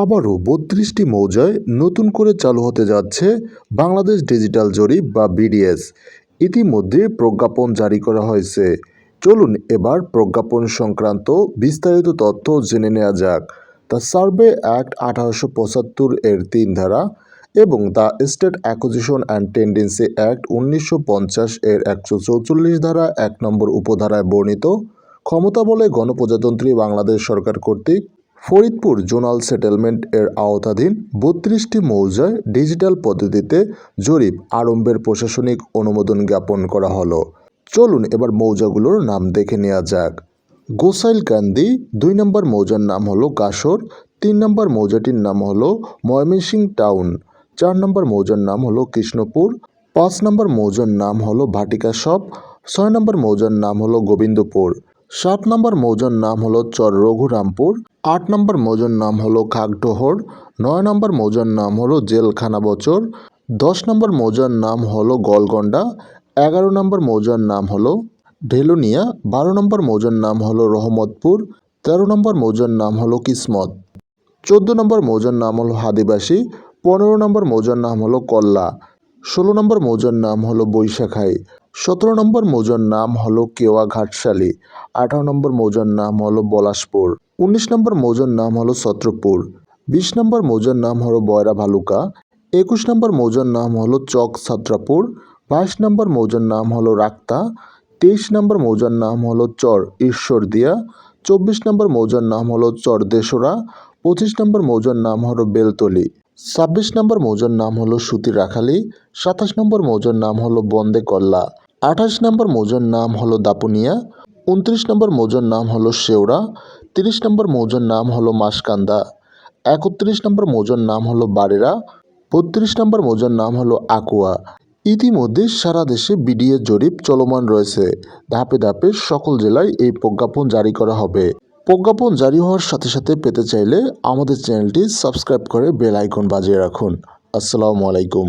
আবারও বত্রিশটি মৌজায় নতুন করে চালু হতে যাচ্ছে বাংলাদেশ ডিজিটাল জরিপ বা বিডিএস। ইতিমধ্যে প্রজ্ঞাপন জারি করা হয়েছে। চলুন এবার প্রজ্ঞাপন সংক্রান্ত বিস্তারিত তথ্য জেনে নেওয়া যাক। দ্য সার্ভে অ্যাক্ট আঠারোশো পঁচাত্তর এর তিন ধারা এবং the state acquisition and tenancy act উনিশশো পঞ্চাশ এর একশো চৌচল্লিশ ধারা এক নম্বর উপধারায় বর্ণিত। ক্ষমতা বলে গণপ্রজাতন্ত্রী বাংলাদেশ সরকার কর্তৃক ফরিদপুর জোনাল সেটেলমেন্ট এর আওতাধীন বত্রিশটি মৌজায় ডিজিটাল পদ্ধতিতে জরিপ আরম্ভের প্রশাসনিক অনুমোদন জ্ঞাপন করা হলো। চলুন এবার মৌজাগুলোর নাম দেখে নেওয়া যাক। গোসাইল গোসাইলকান্দি দুই নম্বর মৌজার নাম হলো কাসর তিন নম্বর মৌজাটির নাম হলো ময়মনসিং টাউন, চার নম্বর মৌজার নাম হলো কৃষ্ণপুর, পাঁচ নম্বর মৌজার নাম হলো ভাটিকা শপ, ছয় নম্বর মৌজার নাম হলো গোবিন্দপুর, সাত নম্বর মৌজার নাম হলো চর রঘুরামপুর আট নম্বর মৌজার নাম হলো খাগডোহর নয় নম্বর মৌজার নাম হলো জেলখানা বচর দশ নম্বর মৌজার নাম হলো গলগন্ডা এগারো নম্বর মৌজার নাম হলো ঢেলুনিয়া বারো নম্বর মৌজার নাম হলো রহমতপুর তেরো নম্বর মৌজার নাম হলো কিসমত চোদ্দ নম্বর মৌজার নাম হলো হাদিবাসী পনেরো নম্বর মৌজার নাম হলো কল্লা ষোলো নম্বর মৌজার নাম হলো বৈশাখাই সতেরো নম্বর মৌজার নাম হলো কেওয়া ঘাটশালী আঠারো নম্বর মৌজার নাম হলো পলাশপুর উনিশ নম্বর মৌজার নাম হলো ছত্রপুর বিশ নম্বর মৌজার নাম হলো বয়রা ভালুকা একুশ নম্বর মৌজার নাম হলো চক ছাত্রাপুর বাইশ নম্বর মৌজার নাম হলো রাক্তা তেইশ নম্বর মৌজার নাম হলো চর ঈশ্বরদিয়া চব্বিশ নম্বর মৌজার নাম হলো চর দেশরা পঁচিশ নম্বর মৌজার নাম হলো বেলতলি ছাব্বিশ নম্বর মৌজার নাম হলো সুতি রাখালি সাতাশ নম্বর মৌজার নাম হলো বন্দে কল্লা আঠাশ নম্বর মৌজার নাম হলো দাপুনিয়া উনত্রিশ নম্বর মৌজার নাম হলো শেওড়া তিরিশ নম্বর মৌজার নাম হলো মাসকান্দা, একত্রিশ নম্বর মৌজার নাম হলো বারেরা, বত্রিশ নম্বর মৌজার নাম হলো আকুয়া। ইতিমধ্যে সারা দেশে বিডিএ জরিপ চলমান রয়েছে। ধাপে ধাপে সকল জেলায় এই প্রজ্ঞাপন জারি করা হবে। প্রজ্ঞাপন জারি হওয়ার সাথে সাথে পেতে চাইলে আমাদের চ্যানেলটি সাবস্ক্রাইব করে বেল আইকন বাজিয়ে রাখুন। আসসালামু আলাইকুম।